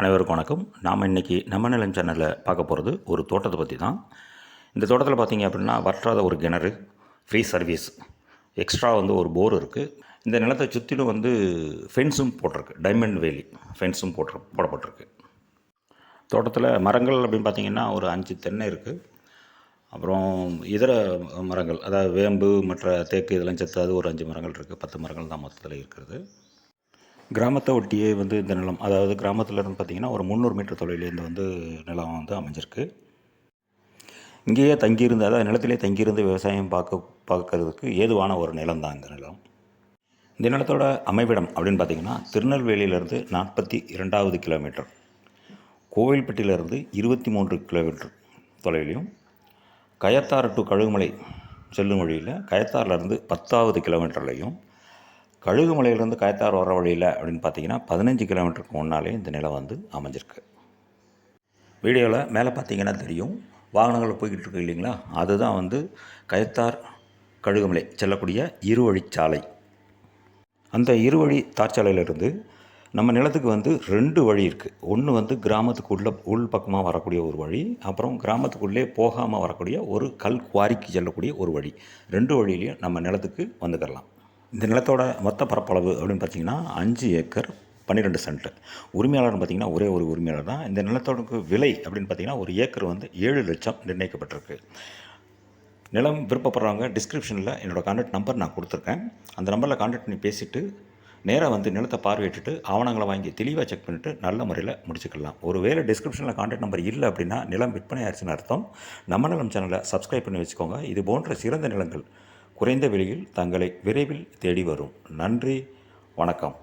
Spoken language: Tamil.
அனைவருக்கும் வணக்கம். நாம் இன்றைக்கி நம்ம நிலம் சேனலில் பார்க்க போகிறது ஒரு தோட்டத்தை பற்றி தான் இந்த தோட்டத்தில் பார்த்திங்க அப்படின்னா வற்றாத ஒரு கிணறு ஃப்ரீ சர்வீஸ் எக்ஸ்ட்ரா வந்து ஒரு போர் இருக்குது இந்த நிலத்தை சுற்றிலும் வந்து ஃபென்ஸும் போட்டிருக்கு. டைமண்ட் வேலி ஃபென்ஸும் போட்டு போடப்பட்டிருக்கு. தோட்டத்தில் மரங்கள் அப்படின்னு பார்த்தீங்கன்னா ஒரு அஞ்சு தென்னை இருக்குது அப்புறம் இதர மரங்கள் அதாவது வேம்பு மற்ற தேக்கு இதெல்லாம் சேர்த்து அது ஒரு அஞ்சு மரங்கள் இருக்குது பத்து மரங்கள் தான் மொத்தத்தில் இருக்கிறது. கிராமத்தை ஒட்டியே வந்து இந்த நிலம் அதாவது கிராமத்தில் இருந்து பார்த்திங்கன்னா ஒரு முந்நூறு மீட்டர் தொலைவிலேருந்து வந்து நிலம் வந்து அமைஞ்சிருக்கு. இங்கேயே தங்கியிருந்து அதாவது நிலத்திலே தங்கியிருந்து விவசாயம் பார்க்க பார்க்கறதுக்கு ஏதுவான ஒரு நிலம் தான் இந்த நிலம். இந்த நிலத்தோட அமைவிடம் அப்படின்னு பார்த்திங்கன்னா திருநெல்வேலியிலேருந்து நாற்பத்தி இரண்டாவது கிலோமீட்டர் கோவில்பட்டியிலேருந்து இருபத்தி மூன்று கிலோமீட்டர் தொலைவிலையும் கயத்தாறு டு கழுகுமலை செல்லும் வழியில் கயத்தாறுலேருந்து பத்தாவது கிலோமீட்டர்லையும் கழுகுமலையிலேருந்து கயத்தார் வர வழியில் அப்படின்னு பார்த்தீங்கன்னா பதினஞ்சு கிலோமீட்டருக்கு முன்னாலே இந்த நிலம் வந்து அமைஞ்சிருக்கு. வீடியோவில் மேலே பார்த்தீங்கன்னா தெரியும். வாகனங்கள் போய்கிட்டு இருக்கு இல்லைங்களா? அதுதான் வந்து கயத்தார் கழுகுமலை செல்லக்கூடிய இருவழிச்சாலை. அந்த இருவழி தார்ச்சாலையிலிருந்து நம்ம நிலத்துக்கு வந்து ரெண்டு வழி இருக்குது ஒன்று வந்து கிராமத்துக்கு உள்ள உள் பக்கமாக வரக்கூடிய ஒரு வழி அப்புறம் கிராமத்துக்குள்ளே போகாமல் வரக்கூடிய ஒரு கல் குவாரிக்கு செல்லக்கூடிய ஒரு வழி. ரெண்டு வழியிலையும் நம்ம நிலத்துக்கு வந்துக்கிறலாம். இந்த நிலத்தோட மொத்த பரப்பளவு அப்படின்னு பார்த்தீங்கன்னா அஞ்சு ஏக்கர் பன்னிரெண்டு சென்ட். உரிமையாளர்னு பார்த்தீங்கன்னா ஒரே ஒரு உரிமையாளர் தான். இந்த நிலத்தோட விலை அப்படின்னு பார்த்தீங்கன்னா ஒரு ஏக்கர் வந்து ஏழு லட்சம் நிர்ணயிக்கப்பட்டிருக்கு. நிலம் விருப்பப்படுறவங்க டிஸ்கிரிப்ஷனில் என்னோடய கான்டாக்ட் நம்பர் நான் கொடுத்துருக்கேன். அந்த நம்பரில் கான்டாக்ட் பண்ணி பேசிவிட்டு நேராக வந்து நிலத்தை பார்வையிட்டுட்டு ஆவணங்களை வாங்கி தெளிவாக செக் பண்ணிவிட்டு நல்ல முறையில் முடிச்சுக்கலாம். ஒரு வேலை டிஸ்கிரிப்ஷனில் கான்டாக்ட் நம்பர் இல்லை அப்படின்னா நிலம் விற்பனை ஆயிடுச்சுன்னு அர்த்தம். நம்ம நிலம் சேனலை சப்ஸ்கிரைப் பண்ணி வச்சுக்கோங்க. இது போன்ற சிறந்த நிலங்கள் குறைந்த விலையில் தங்களை விரைவில் தேடி வரும். நன்றி வணக்கம்.